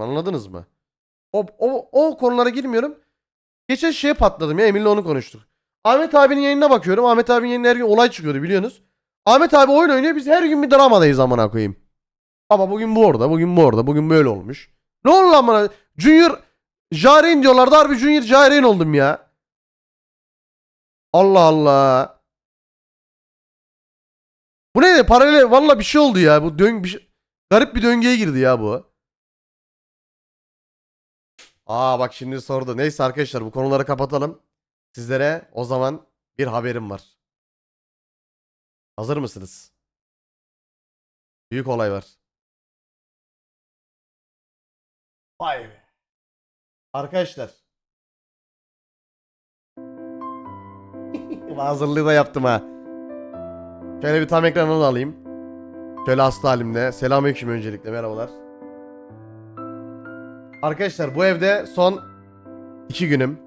Anladınız mı? O, o, o konulara girmiyorum. Geçen şeye patladım ya Emin'le onu konuştuk. Ahmet abinin yayınına bakıyorum. Ahmet abinin yayınına her gün olay çıkıyordu biliyorsunuz. Ahmet abi oyun oynuyor biz her gün bir dramadayız amına koyayım. Ama bugün bu orada, bugün bu orada, bugün böyle olmuş. Ne oldu lan bana? Junior Jaren diyorlardı harbi Junior Jaren oldum ya. Allah Allah. Bu neydi? Paralel valla bir şey oldu ya. Bu dön bir şey- garip bir döngüye girdi ya bu. Aa bak şimdi sordu. Neyse arkadaşlar bu konuları kapatalım. Sizlere o zaman bir haberim var. Hazır mısınız? Büyük olay var. Vay be. Arkadaşlar. Hazırlığı da yaptım ha. Şöyle bir tam ekranını alayım. Şöyle hasta halimle. Selamünaleyküm öncelikle merhabalar. Arkadaşlar bu evde son iki günüm.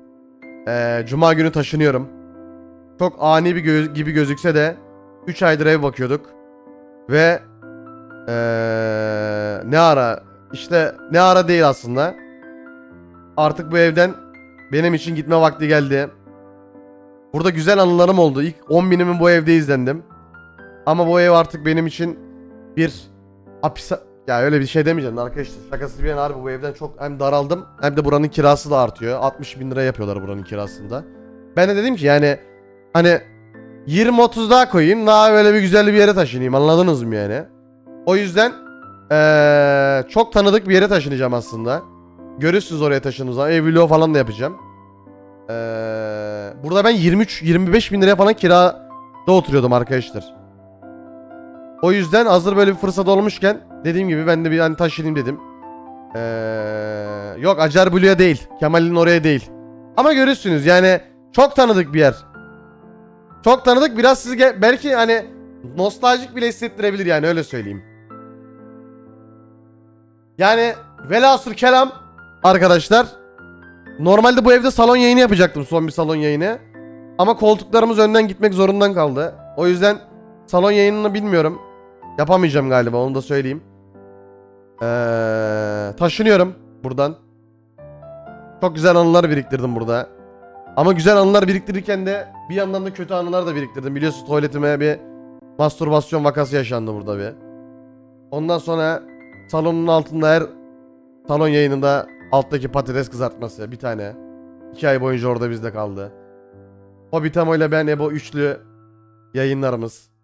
Ee, Cuma günü taşınıyorum. Çok ani bir gö- gibi gözükse de 3 aydır ev bakıyorduk. Ve ee, ne ara işte ne ara değil aslında. Artık bu evden benim için gitme vakti geldi. Burada güzel anılarım oldu. İlk 10 binimi bu evde izlendim. Ama bu ev artık benim için bir hapis... Ya öyle bir şey demeyeceğim arkadaşlar. Şakası bir yana harbi bu evden çok hem daraldım hem de buranın kirası da artıyor. 60 bin lira yapıyorlar buranın kirasında. Ben de dedim ki yani hani 20-30 daha koyayım daha böyle bir güzel bir yere taşınayım anladınız mı yani? O yüzden eee, çok tanıdık bir yere taşınacağım aslında. Görürsünüz oraya taşındığınız zaman. Ev vlogu falan da yapacağım. Eee, burada ben 23-25 bin liraya falan kirada oturuyordum arkadaşlar. O yüzden hazır böyle bir fırsat olmuşken dediğim gibi ben de bir hani taşınayım dedim. Eee, yok Acar Blue'ya değil. Kemal'in oraya değil. Ama görürsünüz yani çok tanıdık bir yer. Çok tanıdık biraz sizi belki hani nostaljik bile hissettirebilir yani öyle söyleyeyim. Yani velhasıl kelam arkadaşlar. Normalde bu evde salon yayını yapacaktım son bir salon yayını. Ama koltuklarımız önden gitmek zorundan kaldı. O yüzden salon yayınını bilmiyorum. Yapamayacağım galiba onu da söyleyeyim. Ee, taşınıyorum buradan. Çok güzel anılar biriktirdim burada. Ama güzel anılar biriktirirken de bir yandan da kötü anılar da biriktirdim. Biliyorsunuz tuvaletime bir mastürbasyon vakası yaşandı burada bir. Ondan sonra salonun altında her salon yayınında alttaki patates kızartması bir tane. iki ay boyunca orada bizde kaldı. Hobbit Amo ile ben Ebo üçlü yayınlarımız.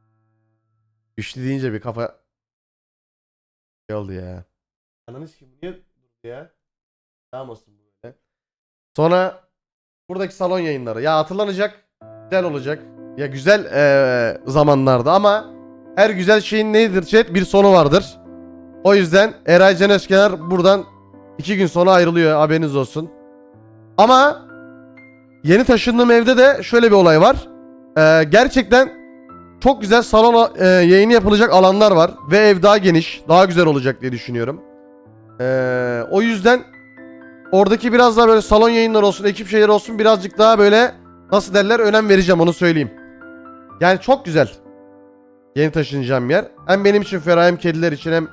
Üçlü deyince bir kafa şey oldu ya. Ananı sikeyim niye durdu ya? Tamam olsun böyle. Sonra buradaki salon yayınları. Ya hatırlanacak. Güzel olacak. Ya güzel eee, zamanlarda ama her güzel şeyin nedir chat? Bir sonu vardır. O yüzden Eray Can Özkenar buradan iki gün sonra ayrılıyor haberiniz olsun. Ama yeni taşındığım evde de şöyle bir olay var. Eee, gerçekten çok güzel salon eee, yayını yapılacak alanlar var. Ve ev daha geniş, daha güzel olacak diye düşünüyorum. Eee, o yüzden oradaki biraz daha böyle salon yayınları olsun, ekip şeyleri olsun birazcık daha böyle nasıl derler önem vereceğim onu söyleyeyim. Yani çok güzel. Yeni taşınacağım yer. Hem benim için ferah hem kediler için hem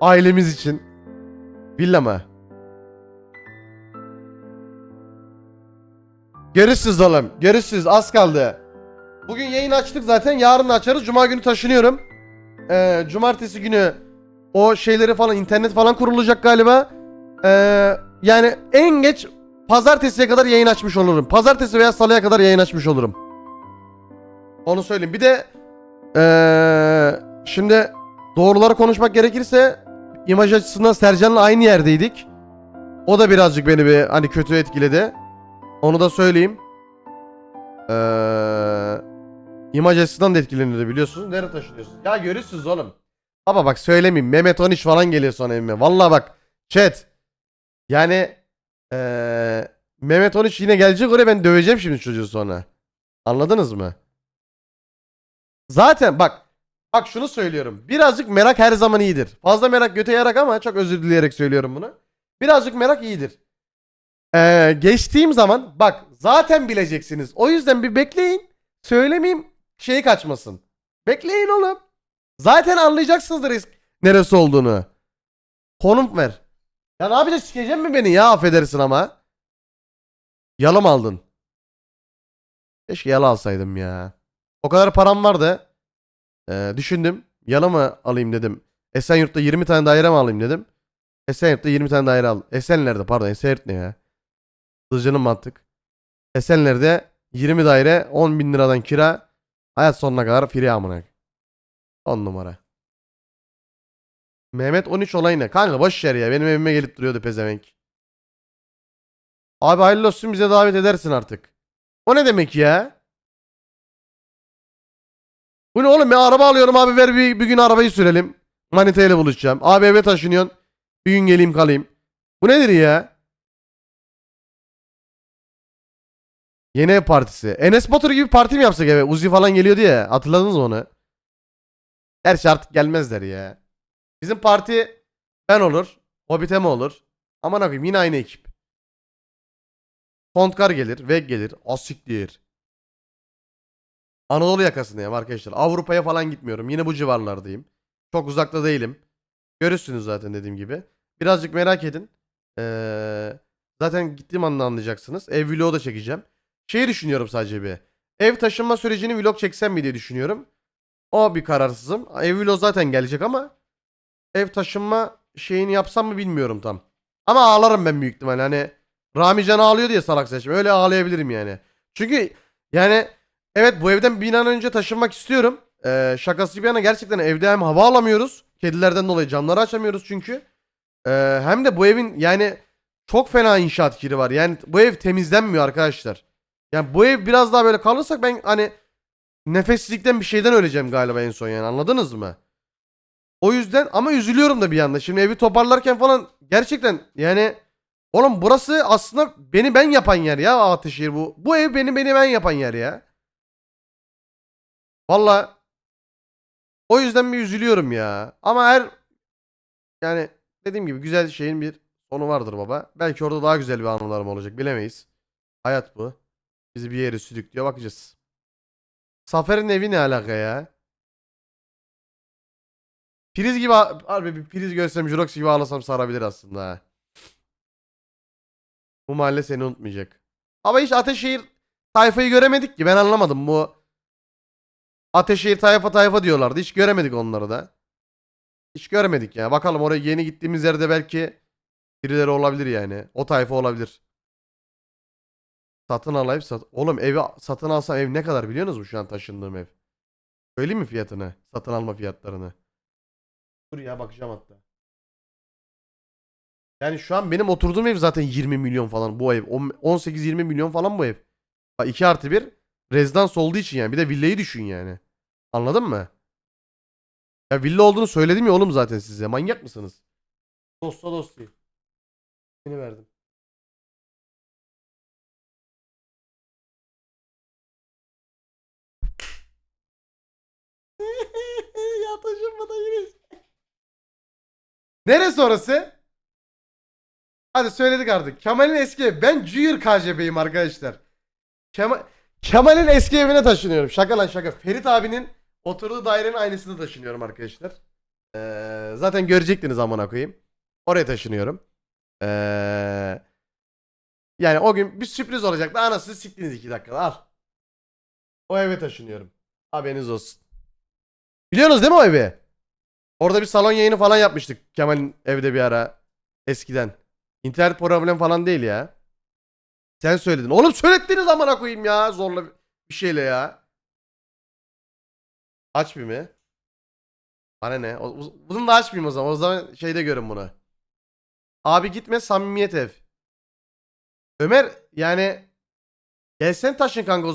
ailemiz için. Villa mı? Görüşürüz oğlum. Görüşürüz. Az kaldı. Bugün yayın açtık zaten. Yarın açarız. Cuma günü taşınıyorum. Ee, cumartesi günü o şeyleri falan internet falan kurulacak galiba. Ee, yani en geç pazartesiye kadar yayın açmış olurum. Pazartesi veya salıya kadar yayın açmış olurum. Onu söyleyeyim. Bir de ee, şimdi doğruları konuşmak gerekirse imaj açısından Sercan'la aynı yerdeydik. O da birazcık beni bir hani kötü etkiledi. Onu da söyleyeyim. Eee imaj açısından da etkileniyordu biliyorsunuz. Nereye taşınıyorsunuz? Ya görürsünüz oğlum. Baba bak söylemeyeyim. Mehmet 13 falan geliyor sonra evime. Vallahi bak. Chat. Yani eee Mehmet 13 yine gelecek oraya ben döveceğim şimdi çocuğu sonra. Anladınız mı? Zaten bak. Bak şunu söylüyorum. Birazcık merak her zaman iyidir. Fazla merak göte yarak ama çok özür dileyerek söylüyorum bunu. Birazcık merak iyidir. Ee, geçtiğim zaman bak zaten bileceksiniz. O yüzden bir bekleyin. Söylemeyeyim şey kaçmasın. Bekleyin oğlum. Zaten anlayacaksınız risk neresi olduğunu. Konum ver. Ya ne yapacaksın sikeceksin mi beni ya affedersin ama. Yalı mı aldın? Keşke yalı alsaydım ya. O kadar param vardı. Ee, düşündüm. Yalı mı alayım dedim. Esenyurt'ta 20 tane daire mi alayım dedim. Esenyurt'ta 20 tane daire aldım. Esenler'de pardon Esenyurt ne ya? Hızlıcanın mantık. Esenler'de 20 daire 10 bin liradan kira. Hayat sonuna kadar free amına. 10 numara. Mehmet 13 olay ne? Kanka boş ver ya. Benim evime gelip duruyordu pezevenk. Abi hayırlı olsun bize davet edersin artık. O ne demek ya? Bu ne oğlum ben araba alıyorum abi ver bir, bir gün arabayı sürelim. Manita ile buluşacağım. Abi eve taşınıyorsun. Bir gün geleyim kalayım. Bu nedir ya? Yeni ev partisi. Enes Batur gibi parti mi yapsak eve? Uzi falan geliyordu ya. Hatırladınız mı onu? Gerçi artık gelmezler ya. Bizim parti ben olur. Hobbit'e olur? Aman akıyım yine aynı ekip. Kontkar gelir. Veg gelir. Asiktir. Anadolu yakasındayım arkadaşlar. Avrupa'ya falan gitmiyorum. Yine bu civarlardayım. Çok uzakta değilim. Görürsünüz zaten dediğim gibi. Birazcık merak edin. Ee, zaten gittiğim anda anlayacaksınız. Ev vlogu da çekeceğim. Şeyi düşünüyorum sadece bir. Ev taşınma sürecini vlog çeksem mi diye düşünüyorum. O bir kararsızım. Ev vlog zaten gelecek ama ev taşınma şeyini yapsam mı bilmiyorum tam. Ama ağlarım ben büyük ihtimalle. Hani Rami Can ağlıyor diye salak seçim. Öyle ağlayabilirim yani. Çünkü yani evet bu evden bir an önce taşınmak istiyorum. Ee, şakası bir yana gerçekten evde hem hava alamıyoruz. Kedilerden dolayı camları açamıyoruz çünkü. Ee, hem de bu evin yani çok fena inşaat kiri var. Yani bu ev temizlenmiyor arkadaşlar. Yani bu ev biraz daha böyle kalırsak ben hani nefeslikten bir şeyden öleceğim galiba en son yani anladınız mı? O yüzden ama üzülüyorum da bir yanda. Şimdi evi toparlarken falan gerçekten yani oğlum burası aslında beni ben yapan yer ya Ataşehir bu. Bu ev beni beni ben yapan yer ya. Valla o yüzden bir üzülüyorum ya. Ama her yani dediğim gibi güzel şeyin bir sonu vardır baba. Belki orada daha güzel bir anılarım olacak bilemeyiz. Hayat bu. Bizi bir yere sürüklüyor bakacağız. Zafer'in evi ne alaka ya? Priz gibi harbi bir priz görsem Jurox gibi ağlasam sarabilir aslında. Bu mahalle seni unutmayacak. Ama hiç Ateşehir tayfayı göremedik ki ben anlamadım bu. Ateşehir tayfa tayfa diyorlardı hiç göremedik onları da. Hiç görmedik ya. Bakalım oraya yeni gittiğimiz yerde belki birileri olabilir yani. O tayfa olabilir. Satın alayım sat. Oğlum evi satın alsam ev ne kadar biliyor musunuz şu an taşındığım ev? Söyleyeyim mi fiyatını? Satın alma fiyatlarını. Dur ya bakacağım hatta. Yani şu an benim oturduğum ev zaten 20 milyon falan bu ev. 18-20 milyon falan bu ev. 2 artı 1 rezidans olduğu için yani. Bir de villayı düşün yani. Anladın mı? Ya villa olduğunu söyledim ya oğlum zaten size. Manyak mısınız? Dosta dost değil. Seni verdim. ya taşınmadan yine. Neresi orası? Hadi söyledik artık. Kemal'in eski evi. Ben Cuyur KCB'yim arkadaşlar. Kemal Kemal'in eski evine taşınıyorum. Şaka lan şaka. Ferit abinin oturduğu dairenin aynısını taşınıyorum arkadaşlar. Ee, zaten görecektiniz amına koyayım. Oraya taşınıyorum. Ee, yani o gün bir sürpriz olacaktı. Anasını siktiniz iki dakikada. Al. O eve taşınıyorum. Haberiniz olsun. Biliyorsunuz değil mi o evi? Orada bir salon yayını falan yapmıştık Kemal'in evde bir ara. Eskiden. İnternet problem falan değil ya. Sen söyledin. Oğlum söylettiniz amına koyayım ya. Zorla bir şeyle ya. Aç bir mi? Bana ne? O- Bunu da açmayayım o zaman. O zaman şeyde görün bunu. Abi gitme samimiyet ev. Ömer yani gelsen taşın kanka o